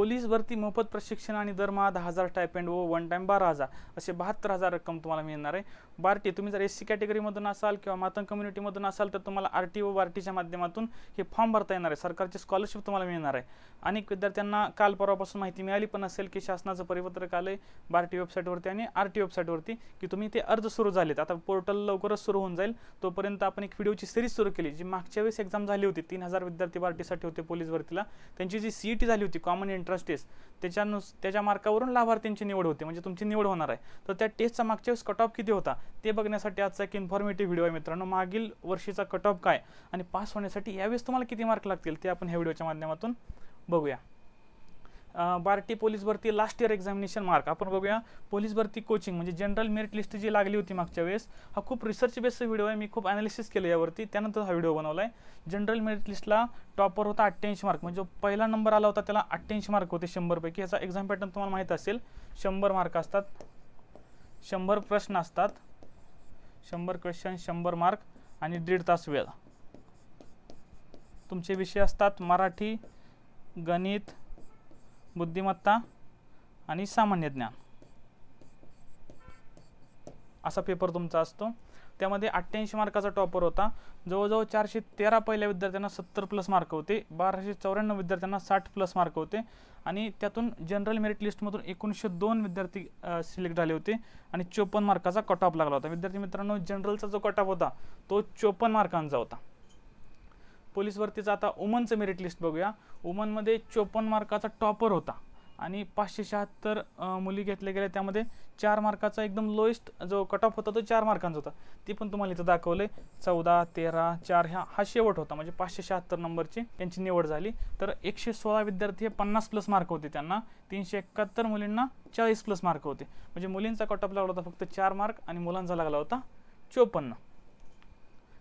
Police भरती मोफत प्रशिक्षण आणि दरमहा दहा हजार टायपेंड व वन टाईम बारा हजार असे बहात्तर हजार रक्कम तुम्हाला मिळणार आहे. बार्टी तुम्ही जर एस सी कॅटेगरीमधून असाल किंवा मातंग कम्युनिटीमधून असाल तर तुम्हाला आर टी व बार्टीच्या माध्यमातून हे फॉर्म भरता येणार आहे. सरकारचे स्कॉलरशिप तुम्हाला मिळणार आहे. अनेक विद्यार्थ्यांना काल परवापासून माहिती मिळाली पण असेल की शासनाचं परिपत्रक आलं आहे बार्टी वेबसाईटवरती आणि आर टी वेबसाईटवरती की तुम्ही ते अर्ज सुरू झालेत. आता पोर्टल लवकरच सुरू होऊन जाईल. तोपर्यंत आपण एक व्हिडिओची सिरीज सुरू केली जी मागच्या वेळेस एक्झाम झाली होती. तीन हजार विद्यार्थी बार्टीसाठी होते पोलीस भरतीला. त्यांची जी सी ई टी झाली होती कॉमन एंट्रन्स टेस्ट त्याच्यानुस त्याच्या मार्कावरून लाभार्थ्यांची निवड होते म्हणजे तुमची निवड होणार आहे. तर त्या टेस्टचा मागच्या वेळेस कट ऑफ किती होता? ते बघण्यासाठी आजचा एक इन्फॉर्मेटिव्ह व्हिडिओ आहे मित्रांनो. मागील वर्षीचा कट ऑफ काय? आणि पास होण्यासाठी यावेळेस तुम्हाला किती मार्क लागतील ते आपण ह्या व्हिडिओच्या माध्यमातून बघूया. बार्टी पोलीस भरती लास्ट इयर एक्झामिनेशन मार्क आपण बघूया पोलीस भरती कोचिंग म्हणजे जनरल मेरिट लिस्ट जी लागली होती मागच्या वेळेस हा खूप रिसर्च बेस्ड व्हिडिओ आहे. मी खूप अनालिसिस केलं यावरती. त्यानंतर हा व्हिडिओ बनवला आहे जनरल मेरिट लिस्टला टॉपर होता अठ्ठ्याऐंशी मार्क म्हणजे जो पहिला नंबर आला होता त्याला अठ्ठ्याऐंशी मार्क होते शंभरपैकी याचा एक्झाम पॅटर्न तुम्हाला माहीत असेल शंभर मार्क असतात. शंभर प्रश्न असतात. शंभर क्वेश्चन शंभर मार्क आणि दीड तास वेळ. तुमचे विषय असतात मराठी गणित बुद्धिमत्ता आणि सामान्य ज्ञान. असा पेपर तुमचा असतो. त्यामध्ये अठ्ठ्याऐंशी मार्काचा टॉपर होता. जवळजवळ चारशे तेरा पहिल्या विद्यार्थ्यांना सत्तर प्लस मार्क होते. बाराशे चौऱ्याण्णव विद्यार्थ्यांना साठ प्लस मार्क होते. आणि त्यातून जनरल मेरिट लिस्टमधून एकोणीसशे दोन विद्यार्थी सिलेक्ट झाले होते. आणि चोपन्न मार्काचा कट ऑफ लागला होता. विद्यार्थी मित्रांनो जनरलचा जो कट ऑफ होता तो चोपन्न मार्कांचा होता. पोलीस भरतीचा आता उमनचं मेरिट लिस्ट बघूया. उमनमध्ये चोपन्न मार्काचा टॉपर होता आणि पाचशे शहात्तर मुली घेतल्या गेल्या. त्यामध्ये चार मार्काचा एकदम लोएस्ट जो कट ऑफ होता तो चार मार्कांचा होता. ती पण तुम्हाला इथं दाखवलं आहे चौदा तेरा चार ह्या हा शेवट होता. म्हणजे पाचशे शहात्तर नंबरची त्यांची निवड झाली. तर एकशे सोळा विद्यार्थी हे पन्नास प्लस मार्क होते त्यांना. तीनशे एकाहत्तर मुलींना चाळीस प्लस मार्क होते. म्हणजे मुलींचा कट ऑफ लागला होता फक्त चार मार्क आणि मुलांचा लागला होता चोपन्न.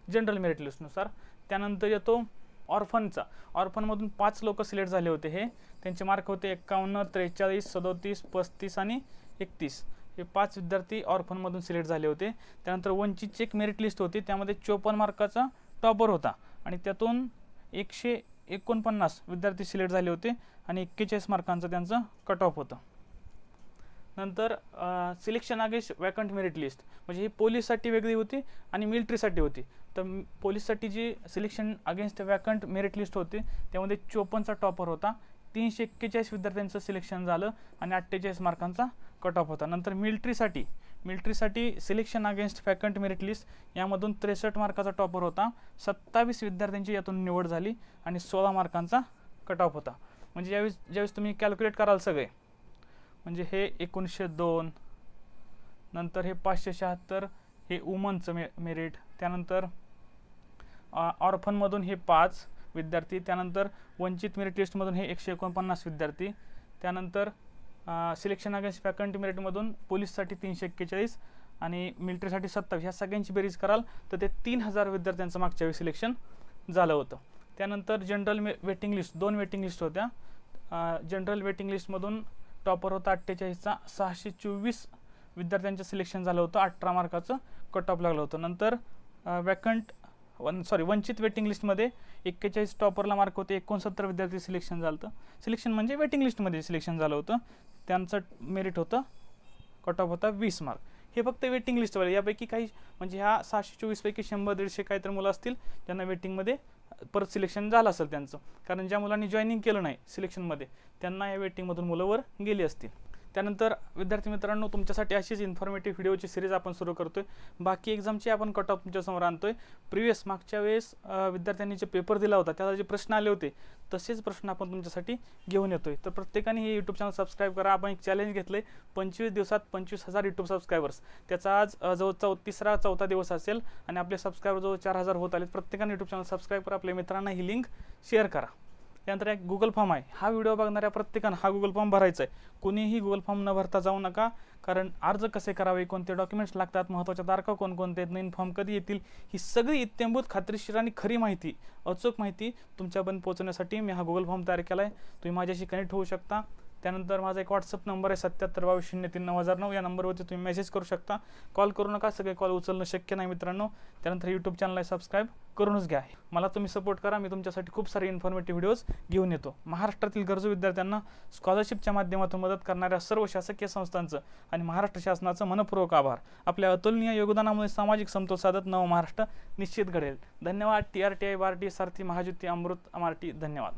जनरल मेरिट लिस्टनुसार त्यानंतर येतो ऑर्फनचा. ऑर्फनमधून पाच लोक सिलेक्ट झाले होते हे. त्यांचे मार्क होते एक्कावन्न त्रेचाळीस सदोतीस पस्तीस आणि एकतीस. हे पाच विद्यार्थी ऑर्फनमधून सिलेक्ट झाले होते. त्यानंतर वंचितची एक मेरिट लिस्ट होती. त्यामध्ये चोपन्न मार्काचा टॉपर होता. आणि त्यातून एकशे एकोणपन्नास विद्यार्थी सिलेक्ट झाले होते आणि एक्केचाळीस मार्कांचं त्यांचं कट ऑफ होतं. नंतर selection against vacant merit list म्हणजे ही पोलीससाठी वेगळी होती आणि मिलिटरीसाठी होती. तर पोलीससाठी जी selection against vacant merit list होती त्यामध्ये चोपन्नचा टॉपर होता तीनशे एक्केचाळीस विद्यार्थ्यांचं सिलेक्शन झालं आणि अठ्ठेचाळीस मार्कांचा कट ऑफ होता. नंतर मिलिटरीसाठी मिलिटरीसाठी selection against vacant merit list यामधून त्रेसष्ट मार्काचा टॉपर होता सत्तावीस विद्यार्थ्यांची यातून निवड झाली आणि सोळा मार्कांचा कट ऑफ होता. म्हणजे ज्यावेळेस ज्यावेळेस तुम्ही कॅल्क्युलेट कराल सगळे म्हणजे हे एकोणीसशे दोन नंतर हे पाचशे शहात्तर हे उमनचं मे मेरिट त्यानंतर ऑर्फनमधून हे पाच विद्यार्थी त्यानंतर वंचित मेरिट लिस्टमधून हे एकशे एकोणपन्नास विद्यार्थी त्यानंतर सिलेक्शन अगेन्स्ट फॅकल्टी मेरिटमधून पोलीससाठी तीनशे एक्केचाळीस आणि मिलिटरीसाठी सत्तावीस ह्या सगळ्यांची बेरीज कराल तर ते तीन हजार विद्यार्थ्यांचं मागच्या वेळी सिलेक्शन झालं होतं. त्यानंतर जनरल मे वेटिंग लिस्ट दोन वेटिंग लिस्ट होत्या. जनरल वेटिंग लिस्टमधून टॉपर होता अठ्ठेचाळीसचा. सहाशे चोवीस विद्यार्थ्यांचं सिलेक्शन झालं होतं. अठरा मार्काचं कट ऑफ लागलं होतं. नंतर वॅकंट वन सॉरी वंचित वेटिंग लिस्टमध्ये एक्केचाळीस टॉपरला मार्क होते. एकोणसत्तर विद्यार्थी सिलेक्शन झालं होतं. सिलेक्शन म्हणजे वेटिंग लिस्टमध्ये सिलेक्शन झालं होतं. त्यांचं मेरिट होतं कट ऑफ होता वीस मार्क हे फक्त वेटिंग लिस्टवाले यापैकी काही म्हणजे ह्या सहाशे चोवीसपैकी शंभर दीडशे काहीतरी मुलं असतील ज्यांना वेटिंगमध्ये परत सिलेक्शन झालं असेल त्यांचं. कारण ज्या मुलांनी जॉईनिंग केलं नाही सिलेक्शनमध्ये त्यांना या वेटिंगमधून मुलं वर गेली असतील. त्यानंतर विद्यार्थी मित्रांनो तुमच्यासाठी अशीच इन्फॉर्मेटिव्ह व्हिडिओची सिरीज आपण सुरू करतोय. बाकी एक्झामची आपण कट ऑफ तुमच्यासमोर आणतोय. प्रिव्हियस मागच्या वेळेस विद्यार्थ्यांनी जे पेपर दिला होता त्याला जे प्रश्न आले होते तसेच प्रश्न आपण तुमच्यासाठी घेऊन येतोय. तर प्रत्येकाने हे यूट्यूब चॅनल सबस्क्राईब करा. आपण एक चॅलेंज घेतलंय पंचवीस दिवसात पंचवीस हजार यूट्यूब सबस्क्रायबर्स त्याचा आज जवळ चौ तिसरा चौथा दिवस असेल आणि आपले सबस्क्रायबर जवळ चार हजार होत आले प्रत्येकाने यूट्यूब चॅनल सबस्क्राईब करा. आपल्या मित्रांना ही लिंक शेअर करा. त्यानंतर एक गुगल फॉर्म आहे. हा व्हिडिओ बघणाऱ्या प्रत्येकानं हा गुगल फॉर्म भरायचा आहे कोणीही गुगल फॉर्म न भरता जाऊ नका कारण अर्ज कसे करावे कोणते डॉक्युमेंट्स लागतात महत्त्वाच्या तारखा कोणकोणते आहेत नवीन फॉर्म कधी येतील ही सगळी इत्यंभूत खात्रीशीर आणि खरी माहिती अचूक माहिती तुमच्यापर्यंत पोहोचवण्यासाठी मी हा गुगल फॉर्म तयार केला आहे तुम्ही माझ्याशी कनेक्ट होऊ शकता. त्यानंतर माझा एक व्हॉट्सअप नंबर आहे सत्याहत्तर बावीस शून्य तीन नऊ हजार नऊ. या नंबरवरती तुम्ही मेसेज करू शकता. कॉल करू नका सगळे कॉल उचलणं शक्य नाही मित्रांनो. त्यानंतर यूट्यूब चॅनलला सबस्क्राईब करूनच घ्या. मला तुम्ही सपोर्ट करा मी तुमच्यासाठी खूप सारे इन्फॉर्मेटिव्ह व्हिडिओज घेऊन येतो. महाराष्ट्रातील गरजू विद्यार्थ्यांना स्कॉलरशिपच्या माध्यमातून मदत करणाऱ्या सर्व शासकीय संस्थांचं आणि महाराष्ट्र शासनाचं मनपूर्वक आभार. आपल्या अतुलनीय योगदानामुळे सामाजिक समतोल साधत नव महाराष्ट्र निश्चित घडेल. धन्यवाद. T R T I BARTI Sarathi Mahajyoti Amrut AMARTI धन्यवाद.